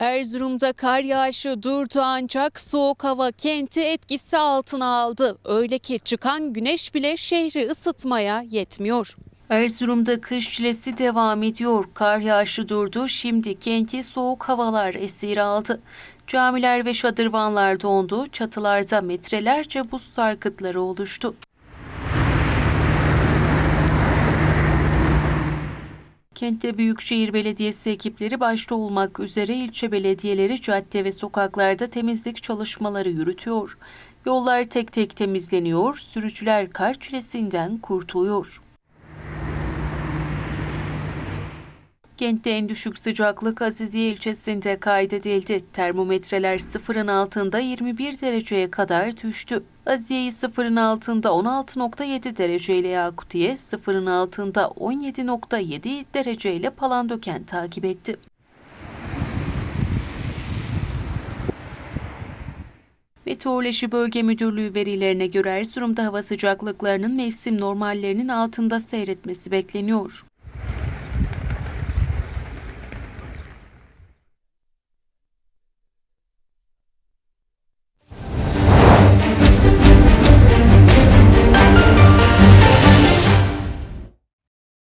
Erzurum'da kar yağışı durdu ancak soğuk hava kenti etkisi altına aldı. Öyle ki çıkan güneş bile şehri ısıtmaya yetmiyor. Erzurum'da kış çilesi devam ediyor. Kar yağışı durdu. Şimdi kenti soğuk havalar esir aldı. Camiler ve şadırvanlar dondu. Çatılarda metrelerce buz sarkıtları oluştu. Kentte Büyükşehir Belediyesi ekipleri başta olmak üzere ilçe belediyeleri cadde ve sokaklarda temizlik çalışmaları yürütüyor. Yollar tek tek temizleniyor, sürücüler kar çilesinden kurtuluyor. Kentte en düşük sıcaklık Aziziye ilçesinde kaydedildi. Termometreler sıfırın altında 21 dereceye kadar düştü. Aziye'yi sıfırın altında 16.7 dereceyle Yakutiye, sıfırın altında 17.7 dereceyle Palandöken takip etti. Meteoroloji Bölge Müdürlüğü verilerine göre Erzurum'da hava sıcaklıklarının mevsim normallerinin altında seyretmesi bekleniyor.